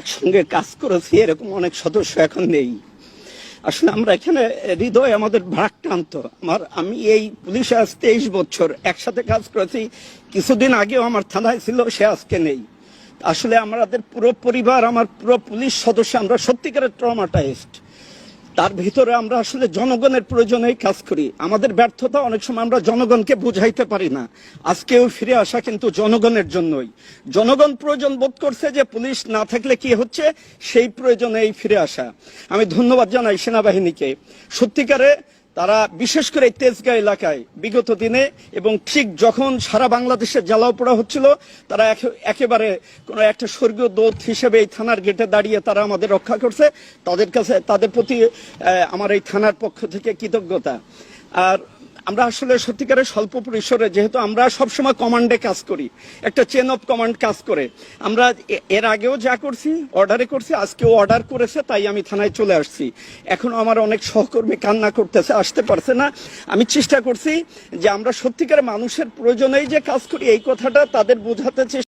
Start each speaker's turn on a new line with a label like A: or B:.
A: একসঙ্গে কাজ করেছি, এরকম অনেক সদস্য এখন নেই। আসলে আমরা এখানে, হৃদয় আমাদের ভারাক্রান্ত। আমার, আমি এই পুলিশে আজ তেইশ বছর একসাথে কাজ করেছি, কিছুদিন আগেও আমার থানায় ছিল, সে আজকে নেই। আসলে আমাদের পুরো পরিবার, আমার পুরো পুলিশ সদস্য, আমরা সত্যিকারের ট্রমাটাইজড। তার ভিতরে আমরা আসলে জনগণের প্রয়োজনেই কাজ করি। আমাদের ব্যর্থতা অনেক সময় আমরা জনগণকে বুঝাইতে পারি না। আজকেও ফিরে আসা কিন্তু জনগণের জন্যই। জনগণ প্রয়োজন বোধ করছে যে পুলিশ না থাকলে কি হচ্ছে, সেই প্রয়োজনেই ফিরে আসা। আমি ধন্যবাদ জানাই সেনাবাহিনীকে। সত্যিকারে তারা বিশেষ করে এই তেজগাঁ এলাকায় বিগত দিনে এবং ঠিক যখন সারা বাংলাদেশে জ্বালাও পোড়া হচ্ছিল, তারা একে- একেবারে কোনো একটা স্বর্গীয় দোধ হিসেবে এই থানার গেটে দাঁড়িয়ে তারা আমাদের রক্ষা করছে। তাদের কাছে, তাদের প্রতি আমার এই থানার পক্ষ থেকে কৃতজ্ঞতা। আর আমরা আসলে সত্যিকারের স্বল্প পরিসরে, যেহেতু আমরা সবসময় কমান্ডে কাজ করি, একটা চেন অফ কমান্ড কাজ করে, আমরা এর আগেও যা করছি অর্ডারে করছি, আজকেও অর্ডার করেছে, তাই আমি থানায় চলে আসছি। এখন আমার অনেক সহকর্মী কান্না করতেছে, আসতে পারছে না। আমি চেষ্টা করছি যে আমরা সত্যিকারের মানুষের প্রয়োজনেই যে কাজ করি, এই কথাটা তাদের বোঝাতে চেষ্টা